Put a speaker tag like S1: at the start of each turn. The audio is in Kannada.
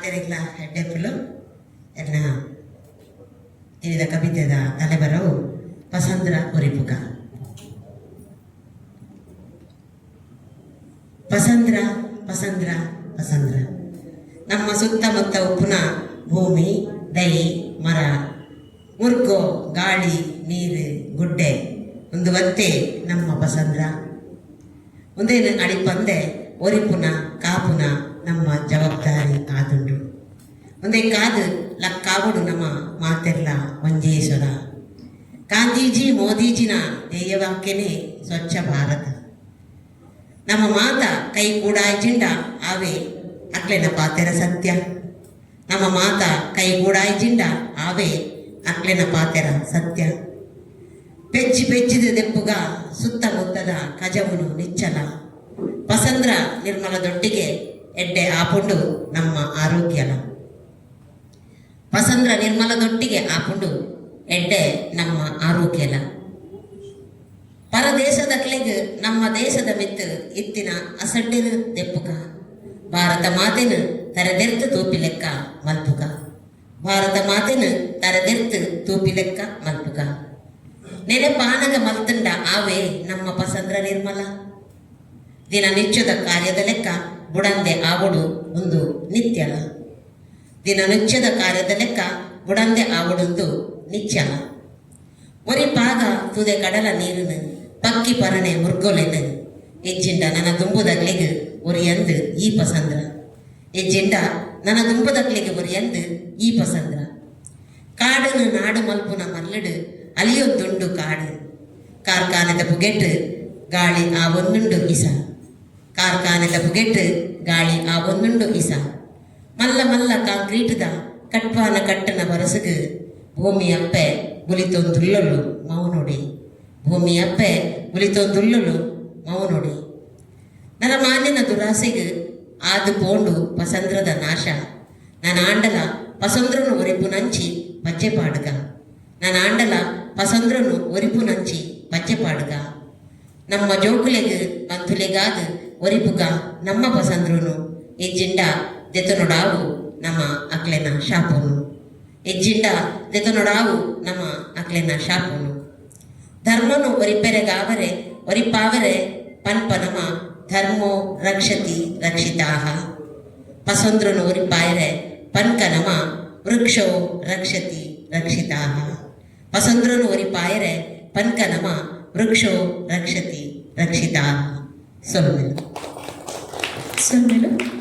S1: ಮಾತೆರೆಗ್ಲ ಹೆಡ್ಡೆಪ್ಪಲು ಎಲ್ಲ ಇರಿದ ಕವಿತೆದ ತಲೆಬರವು ಪಸಂದ್ರ ಉರಿಪುಗ ಪಸಂದ್ರ ಪಸಂದ್ರ ಪಸಂದ್ರ ನಮ್ಮ ಸುತ್ತಮುತ್ತ ಉಪ್ಪುನ ಭೂಮಿ ದೈ ಮರ ಮುರ್ಗೋ ಗಾಳಿ ನೀರು ಗುಡ್ಡೆ ಒಂದು ಒತ್ತೆ ನಮ್ಮ ಪಸಂದ್ರ ಒಂದೇನು ಅಡಿಪಂದೆ ಒರಿಪುನ ಕಾಪುನ ನಮ್ಮ ಜವಾಬ್ದಾರಿ ಆದುಂಡು ಒಂದೇ ಕಾದು ಲಕ್ಕಾವುಡು ನಮ್ಮ ಮಾತೆಲ್ಲ ಒಂಜೇಶ್ವದ ಗಾಂಧೀಜಿ ಮೋದಿಜಿನ ಧ್ಯೇಯವಾಕ್ಯನೇ ಸ್ವಚ್ಛ ಭಾರತ. ನಮ್ಮ ಮಾತ ಕೈ ಕೂಡಾಯ್ಜಿಂಡ ಆವೆ ಅಕ್ಲೆನ ಪಾತೆರ ಸತ್ಯ. ನಮ್ಮ ಮಾತ ಕೈ ಕೂಡಾಯ್ಜಿಂಡ ಆವೆ ಅಕ್ಲೆನ ಪಾತೆರ ಸತ್ಯ. ಪೆಚ್ಚಿ ಪೆಚ್ಚಿದ ದೆಪ್ಪುಗ ಸುತ್ತಮುತ್ತದ ಕಜವನು ನಿಚ್ಚಲ. ಪಸಂದ್ರ ನಿರ್ಮಲದೊಟ್ಟಿಗೆ ಎಡ್ಡೆ ಆಪುಂಡು ನಮ್ಮ ಆರೋಗ್ಯಲ ಪಸಂದ್ರ ನಿರ್ಮಲದೊಟ್ಟಿಗೆ ಆಪುಂಡು ಎಡ್ಡೆ ನಮ್ಮ ಆರೋಗ್ಯಲ ಪರದೇಶದ ಕೆಳಗೆ ನಮ್ಮ ದೇಶದ ಮಿತ್ತು ಇತ್ತಿನ ಅಸಡ್ಡಿನ ದೆಪ್ಪುಗ ಭಾರತ ಮಾತಿನ ತರದೆರ್ತು ತೂಪಿ ಲೆಕ್ಕ ಮಲ್ಪುಗ ಭಾರತ ಮಾತಿನ ತರದೆರ್ತು ತೂಪಿ ಲೆಕ್ಕ ಮಲ್ಪುಗ ನೆನಪಾನಗ ಮಲ್ತಂಡ ಆವೇ ನಮ್ಮ ಪಸಂದ್ರ ನಿರ್ಮಲ. ದಿನ ನಿಚ್ಚದ ಕಾರ್ಯದ ಲೆಕ್ಕ ಬುಡಂದೆ ಆವಡು ಒಂದು ನಿತ್ಯಲ ದಿನನಿತ್ಯದ ಕಾರ್ಯದ ಲೆಕ್ಕ ಬುಡಂದೆ ಆವಡೊಂದು ನಿತ್ಯಲ ಒರಿ ಪಾಗ ತುದೆ ಕಡಲ ನೀರಿನ ಪಕ್ಕಿ ಪರನೆ ಮುರ್ಗೊಲೆನ ಎಜ್ಜಿಂಡ ನನ್ನ ತುಂಬುದಗ್ಲಿಗೆ ಒರಿಯಂದು ಈ ಪಸಂದ್ರ. ಎಜ್ಜಿಂಡ ನನ್ನ ತುಂಬುದಗ್ಲಿಗೆ ಒರಿಯಂದು ಈ ಪಸಂದ್ರ. ಕಾಡನು ನಾಡು ಮಲ್ಪುನ ಮಲ್ಲಡು ಅಲಿಯೊಂದುಂಡು ಕಾಡು. ಕಾರ್ಖಾನೆದ ಪುಗೆಟ್ಟು ಗಾಳಿ ಆ ಒಂದುಂಡು ಇಸ. ಕಾರ್ಖಾನೆದ ಪುಗೆಟ್ ಗಾಳಿ ಆ ಒಂದುಂಡು ಇಸ ಮಲ್ಲ ಮಲ್ಲ ಕಾಂಕ್ರೀಟ್ದ ಕಟ್ಪಾನ ಕಟ್ಟನ ಬರಸಗು ಭೂಮಿ ಅಪ್ಪೆ ಬುಲಿತೊಂದುಲ್ಲಲು ಮೌನುಡಿ ಭೂಮಿ ಅಪ್ಪೆ ಬುಲಿತೊಂದುಲ್ಲಲು ಮೌನುಡಿ ನನ್ನ ಮಾನ್ಯನ ದುರಾಸೆಗೆ ಆದು ಪೋಂಡು ಪಸಂದ್ರದ ನಾಶ. ನನ್ನ ಆಂಡಲ ಪಸಂದ್ರನು ಒರಿಪು ನಂಚಿ ಪಚ್ಚೆ ಪಾಡುಗ. ಆಂಡಲ ಪಸಂದ್ರನು ಒರಿಪು ನಂಚಿ ಪಚ್ಚೆ ನಮ್ಮ ಜೋಕುಲೆಗೆ ಬಂಧುಲೆಗಾದ ಒರಿಪುಗ ನಮ್ಮ ಬಸಂದ್ರೂನು ಎಜ್ಜಿಂಡ ದೆತನೊಡಾವು ನಮ್ಮ ಅಕ್ಲೆನ ಶಾಪನು. ಎಜ್ಜಿಂಡ ದೆತನೊಡಾವು ನಮ್ಮ ಅಕ್ಲೆನ ಶಾಪನು. ಧರ್ಮನು ಒರಿಪೆರೆಗಾವರೆ ಒರಿಪಾವರೆ ಪನ್ಪನಮ, ಧರ್ಮೋ ರಕ್ಷತಿ ರಕ್ಷಿತಾಹ. ಪಸಂದ್ರನು ಒರಿಪಾಯರೆ, ಪನ್ಕನಮ, ವೃಕ್ಷೋ ರಕ್ಷತಿ ರಕ್ಷಿತಾಹ. ಪಸಂದ್ರನು ಒರಿಪಾಯರೆ, ಪನ್ಕನಮ, ವೃಕ್ಷೋ ರಕ್ಷತಿ ರಕ್ಷಿತಾಹ. ಸೊಲ್ಮೆಲು
S2: isimleri.